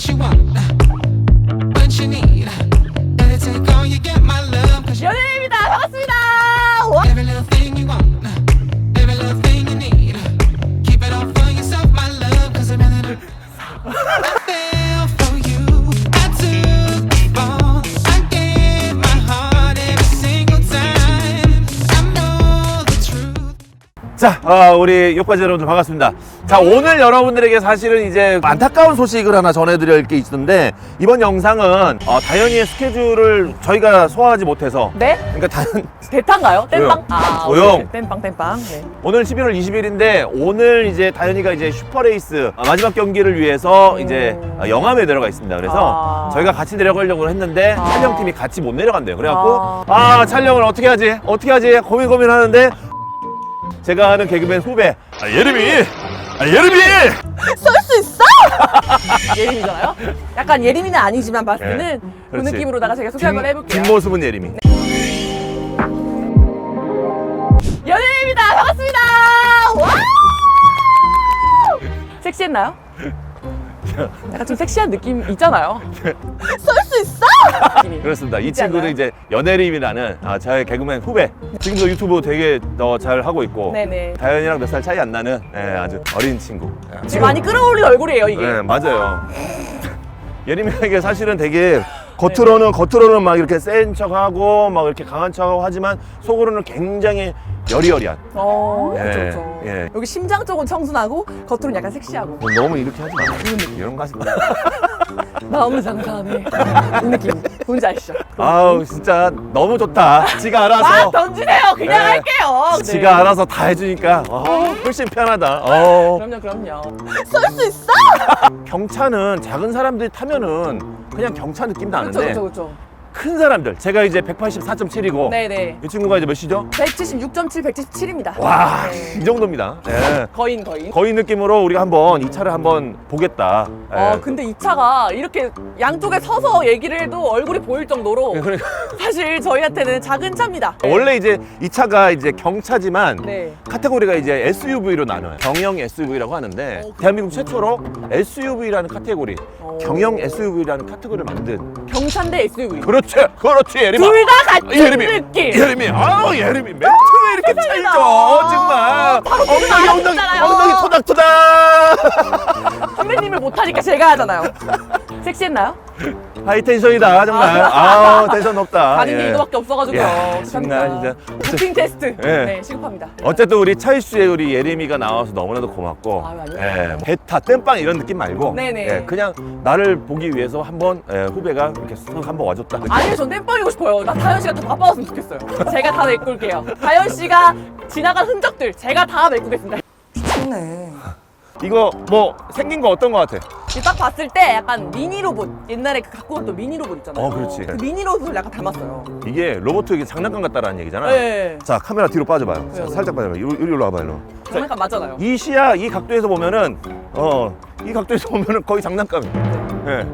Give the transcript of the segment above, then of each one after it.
what you want, uh, what you need. Gotta take all you get, 자, 어, 우리 욕과지 여러분들 반갑습니다. 자, 오늘 여러분들에게 사실은 이제 안타까운 소식을 하나 전해드릴 게 있는데 이번 영상은 어, 다현이의 스케줄을 저희가 소화하지 못해서 네? 그러니까 다현 대타인가요? 땜빵? 아, 조용. 오케이. 땜빵 땜빵. 네. 오늘 11월 20일인데 오늘 이제 다현이가 이제 슈퍼레이스 어, 마지막 경기를 위해서 이제 어, 영암에 내려가 있습니다. 그래서 아. 저희가 같이 내려가려고 했는데 아. 촬영팀이 같이 못 내려간대요. 그래갖고 아. 아 촬영을 어떻게 하지? 어떻게 하지? 고민 고민하는데 제가 아는 개그맨 후배 아, 예림이 아, 예림이 쏠 수 있어? 예림이잖아요? 약간 예림이는 아니지만 봤을 네. 때는 그 그렇지. 느낌으로다가 제가 소개 한번 해볼게요. 뒷모습은 예림이 연예인입니다. 반갑습니다. 와! 섹시했나요? 약간 좀 섹시한 느낌 있잖아요. 쏠 수 있어? 그렇습니다. 이 있지 친구는 않나요? 이제 연예림이라는 아, 저의 개그맨 후배 지금도 유튜브 되게 어, 잘 하고 있고 네네. 다현이랑 몇 살 차이 안 나는 예, 아주 어린 친구 예, 지금 많이 끌어올린 얼굴이에요 이게. 네, 맞아요. 예림이가 이게 사실은 되게 겉으로는 겉으로는 막 이렇게 센 척하고 막 이렇게 강한 척하고 하지만 속으로는 굉장히 여리여리한. 어, 예, 그렇죠, 그렇죠. 예. 여기 심장 쪽은 청순하고 겉으로는 약간 섹시하고 뭐 너무 이렇게 하지 마. 이런 거 하지 마. 마음은 장사하네. 이 느낌. 뭔지 아시죠? 아우 진짜 너무 좋다. 지가 아 알아서. 던지네요. 그냥 네. 할게요. 네. 지가 알아서 다 해주니까 어, 훨씬 편하다. 어. 그럼요, 그럼요. 쏠 수 있어? 경차는 작은 사람들이 타면은 그냥 경차 느낌 그렇죠, 나는데 그렇죠, 그렇죠. 큰 사람들 제가 이제 184.7이고 네네. 이 친구가 이제 몇이죠? 176.7, 177입니다. 와, 네. 이 정도입니다. 예. 거인, 거인. 거의 느낌으로 우리가 한번 이 차를 한번 보겠다. 예. 어, 근데 이 차가 이렇게 양쪽에 서서 얘기를 해도 얼굴이 보일 정도로 그러니까 사실 저희한테는 작은 차입니다. 원래 이제 이 차가 이제 경차지만 네. 카테고리가 이제 SUV로 나눠요. 경영 SUV라고 하는데 대한민국 최초로 SUV라는 카테고리, 어. 경영 SUV라는 카테고리를 만든. 경차인데 SUV. 그렇지, 그렇지, 예림아. 둘 다 같은 예림이, 느낌. 예림이, 아우 예림이 멘트가 이렇게 세상에나. 찰져 정말. 바로 엉덩이, 엉덩이. 엉덩이 토닥토닥. 선배님을 못하니까 제가 하잖아요. 섹시했나요? 하이 텐션이다 정말. 아우 텐션 높다. 가는 게 예. 이거밖에 없어가지고요. 야. 정말 진짜. 부팅 테스트. 예. 네, 시급합니다. 어쨌든 우리 차이슈에 우리 예림이가 나와서 너무나도 고맙고 아유, 아니요. 예, 베타 땜빵 이런 느낌 말고 네네. 예, 그냥 나를 보기 위해서 한번 예, 후배가 이렇게 쓱 한번 와줬다 아니요, 전 땜빵이고 싶어요. 나 다현 씨가 더 바빠졌으면 좋겠어요. 제가 다 메꿀게요. 다현 씨가 지나간 흔적들 제가 다 메꾸겠습니다. 미쳤네. 이거 뭐 생긴 거 어떤 거 같아? 딱 봤을 때 약간 미니 로봇 옛날에 그 갖고 왔던 미니 로봇 있잖아요. 어, 그렇지. 그 미니 로봇을 약간 담았어요. 이게 로봇 이게 장난감 같다라는 얘기잖아 네. 자 카메라 뒤로 빠져봐요 자, 왜요? 살짝 빠져봐요 이리, 이리 올라와봐요 일로. 장난감 맞잖아요. 이 시야 이 각도에서 보면은 어 이 각도에서 보면은 거의 장난감이야 예.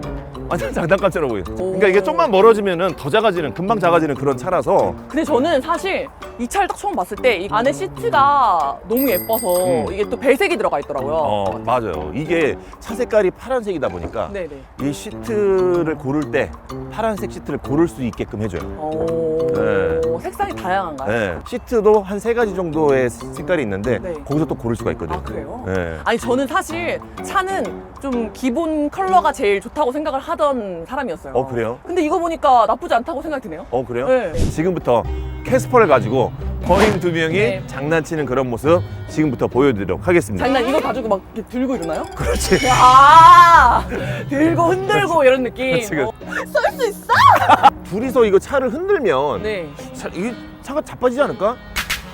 완전 장난감처럼 보여 그러니까 이게 좀만 멀어지면은 더 작아지는 금방 작아지는 그런 차라서 근데 저는 사실 이 차를 딱 처음 봤을 때 이 안에 시트가 너무 예뻐서 음. 이게 또 배색이 들어가 있더라고요. 어 맞아요 이게 차 색깔이 파란색이다 보니까 네네. 이 시트를 고를 때 파란색 시트를 고를 수 있게끔 해줘요. 오, 네. 색상이 다양한가요? 네. 시트도 한 세 가지 정도의 색깔이 있는데 네. 거기서 또 고를 수가 있거든요. 아 그래요? 네. 아니 저는 사실 차는 좀 기본 컬러가 제일 좋다고 생각을 하던 사람이었어요. 어, 그래요? 근데 이거 보니까 나쁘지 않다고 생각이 드네요. 어 그래요? 네. 지금부터 캐스퍼를 가지고 거인 두 명이 네. 장난치는 그런 모습 지금부터 보여드리도록 하겠습니다. 장난 이거 가지고 막 이렇게 들고 일어나요? 그렇지. 아 들고 흔들고 이런 느낌. 그렇지, 그렇지. 쏠 수 있어? 둘이서 이거 차를 흔들면 네. 차, 이 차가 자빠지지 않을까?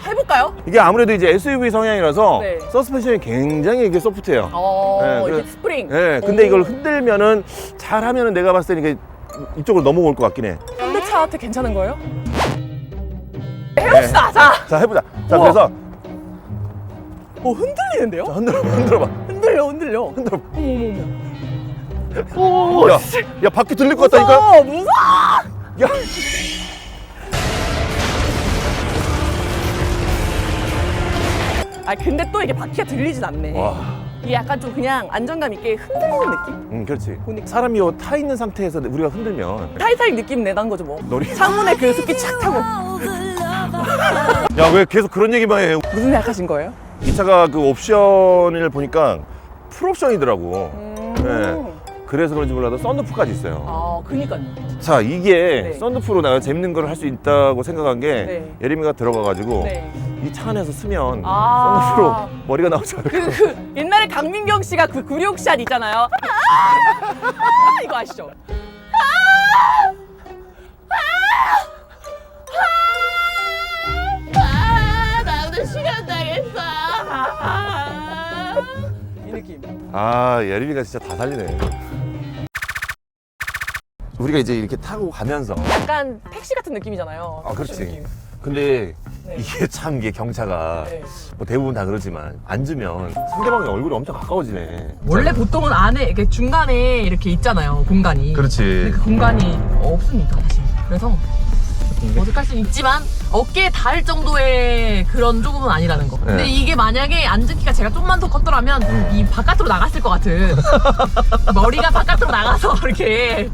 해볼까요? 이게 아무래도 이제 SUV 성향이라서 네. 서스펜션이 굉장히 이게 소프트해요. 어 네, 이게 그- 스프링. 네, 근데 오. 이걸 흔들면은 잘하면은 내가 봤을 때 이게 이쪽으로 넘어올 것 같긴 해. 현대차한테 괜찮은 거예요? 해봅시다. 자, 자 해보자. 자 우와. 그래서 어 흔들리는데요? 자, 흔들어 흔들어봐. 흔들려, 흔들려. 흔들어. 어머, 어머, 어머. 야, 야 바퀴 들릴 것 같다니까. 무서워, 무서워. 야. 아 근데 또 이게 바퀴가 들리진 않네. 와. 이게 약간 좀 그냥 안정감 있게 흔들리는 느낌? 응, 그렇지. 보니까. 사람이 요타 있는 상태에서 우리가 흔들면 타이타닉 느낌 내는 거죠 뭐. 놀이. 창문에 그 숲이 착 타고 야, 왜 계속 그런 얘기만 해? 무슨 생각하신 거예요? 이 차가 그 옵션을 보니까 풀옵션이더라고. 음. 네. 그래서 그런지 몰라도 썬루프까지 있어요. 아, 그니까요. 자, 이게 네. 썬루프로 내가 재밌는 걸 할 수 있다고 생각한 게 네. 예림이가 들어가가지고 네. 이 차 안에서 쓰면 아. 썬루프로 머리가 나오지 않을까. 그, 그 옛날에 강민경 씨가 그 구룡샷 있잖아요. 아, 이거 아시죠? 아, 나도 시간 당했어. 이 느낌. 아, 예림이가 진짜 다 살리네. 우리가 이제 이렇게 타고 가면서 약간 택시 같은 느낌이잖아요. 아, 그렇지. 느낌. 근데 네. 이게 참 이게 경차가 네. 뭐 대부분 다 그러지만 앉으면 상대방의 얼굴이 엄청 가까워지네. 원래 보통은 안에 이렇게 중간에 이렇게 있잖아요 공간이 그렇지. 근데 그 공간이 없습니다 사실 그래서 어색할 수는 있지만 어깨에 닿을 정도의 그런 조금은 아니라는 거 근데 네. 이게 만약에 앉은 키가 제가 좀만 더 컸더라면 음. 이 바깥으로 나갔을 것 같은 머리가 바깥으로 나가서 이렇게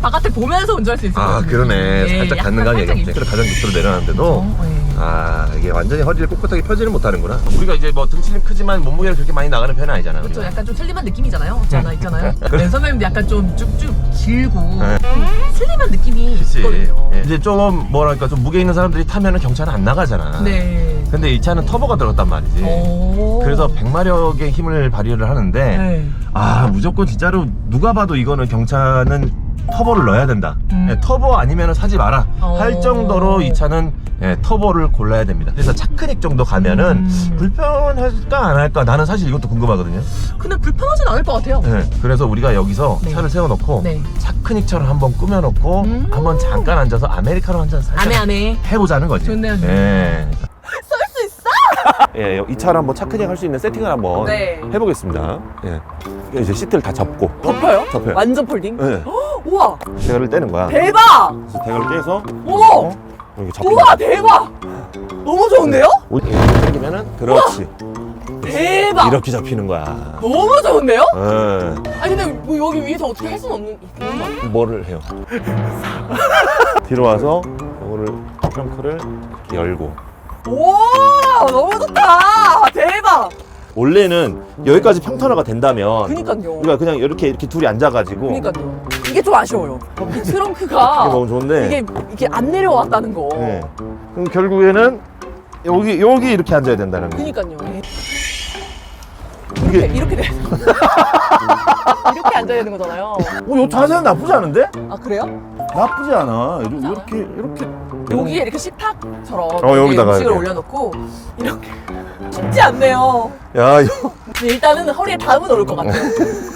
바깥을 보면서 운전할 수 있을 것 아 같은 그러네. 느낌. 예, 살짝 약간 갖는 감이 살짝. 있어요. 가장 밑으로 내려놨는데도 어, 예. 아 이게 완전히 허리를 꼿꼿하게 펴지는 못하는구나. 우리가 이제 뭐 등치는 크지만 몸무게가 그렇게 많이 나가는 편은 아니잖아. 그렇죠. 우리가. 약간 좀 슬림한 느낌이잖아요. 없지 않아 있잖아요. 네, 선배님도 약간 좀 쭉쭉 길고 네. 슬림한 느낌이 그치. 있거든요. 예. 이제 좀 뭐랄까 좀 무게 있는 사람들이 타면은 경차는 안 나가잖아. 네. 근데 이 차는 터보가 들었단 말이지. 오. 그래서 100마력의 힘을 발휘를 하는데 네. 아 무조건 진짜로 누가 봐도 이거는 경차는 터보를 넣어야 된다. 음. 예, 터보 아니면 사지 마라. 어. 할 정도로 이 차는 예, 터보를 골라야 됩니다. 그래서 차크닉 정도 가면은 음. 불편할까 안 할까 나는 사실 이것도 궁금하거든요. 근데 불편하진 않을 것 같아요. 예, 그래서 우리가 여기서 네. 차를 세워놓고 네. 차크닉처럼 한번 꾸며놓고 음. 한번 잠깐 앉아서 아메리카노 한 잔 살짝 안에. 해보자는 거지. 좋네요, 좋네요. 예. 쏠 수 있어? 예, 이 차를 한번 차크닉 할 수 있는 세팅을 한번 네. 해보겠습니다. 예. 이제 시트를 다 접고 덮어요? 덮여요. 완전 폴딩? 예. 우와, 대가를 떼는 거야. 대박! 그래서 대가를 떼서 어머! 어? 여기 접힌 우와, 대박! 너무 좋은데요? 이렇게 당기면은 그렇지. 대박! 이렇게 잡히는 거야. 너무 좋은데요? 예. 아니 근데 뭐 여기 위에서 어떻게 할 수는 없는 없는 거 아니에요? 뭐를 해요? 뒤로 와서 이거를 트렁크를 이렇게 열고 오 너무 좋다 대박 원래는 여기까지 평탄화가 된다면 그니까요 우리가 그냥 이렇게 이렇게 둘이 앉아가지고 그니까요 이게 좀 아쉬워요 이 이게 트렁크가 너무 좋은데 이게 이게 안 내려왔다는 거 네. 그럼 결국에는 여기 여기 이렇게 앉아야 된다는 거. 그니까요 이게 이렇게 돼 이렇게 앉아야 되는 거잖아요 어, 이 자세는 나쁘지 않은데? 아 그래요? 나쁘지 않아. 이렇게 이렇게 여기에 이렇게 식탁처럼 어, 여기다가 음식을 이렇게. 올려놓고 이렇게 쉽지 않네요 야, 이거 근데 일단은 허리에 담은 오를 것 같아요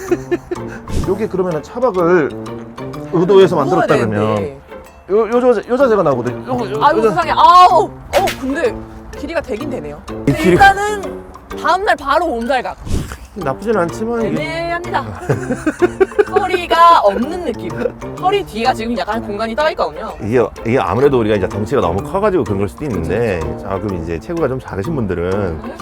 요게 그러면은 차박을 의도해서 만들었다 누워야 그러면. 되는데. 요, 요, 자세, 요 자세가 나오거든. 요, 요, 아이고 요 자- 세상에. 아우 어 근데 길이가 되긴 되네요. 근데 길이가- 일단은 다음날 바로 온달각. 나쁘진 않지만 이게 애매합니다. 허리가 없는 느낌. 허리 뒤가 지금 약간 공간이 떠 있거든요. 이게, 이게 아무래도 우리가 이제 덩치가 너무 커가지고 그런 걸 수도 있는데 자 그럼 이제 체구가 좀 작으신 분들은 뭐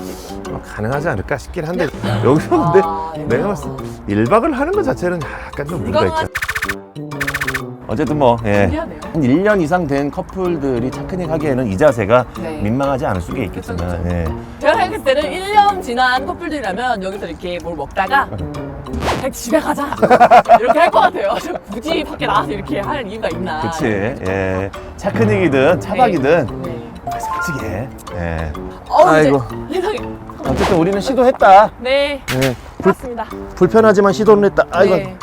가능하지 않을까 싶긴 한데 여기서 근데 아, 내가 봤을 때 1박을 하는 것 자체는 약간 좀 문제가 있죠. 어쨌든 뭐 예. 한 1년 이상 된 커플들이 차크닉 하기에는 이 자세가 네. 민망하지 않을 수가 있겠지만 예. 제가 생각했을 때는 1년 지난 커플들이라면 여기서 이렇게 뭘 먹다가 그냥 집에 가자. 이렇게 할 것 같아요. 굳이 밖에 나가서 이렇게 할 이유가 있나. 그치 예. 차크닉이든 차박이든 네. 솔직히 예. 어우 아이고. 이제 세상에 어쨌든 우리는 시도했다 네 예. 불, 맞습니다 불편하지만 시도는 했다 아이고 네.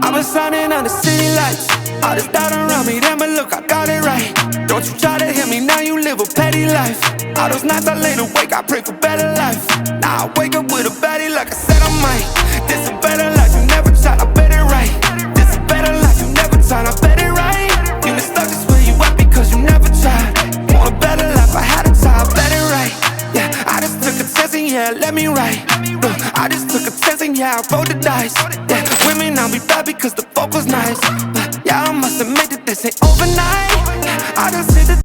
I've been shining under city lights. All this doubt around me, damn it, look, I got it right. Don't you try to hit me, now you live a petty life. All those nights I laid awake, I pray for better life. Now I wake up with a baddie like I said I might. This a better life, you never tried, I bet it right. This a better life, you never tried, I bet it right. You been stuck just where you at because you never tried. Want a better life, I had to try, I bet it right. Yeah, I just took a chance and yeah, let me right. Look, I just took a chance and yeah, I rolled the dice. Yeah, women, I'll be bad because the fuck was nice. But yeah, I must admit that this ain't overnight. I just.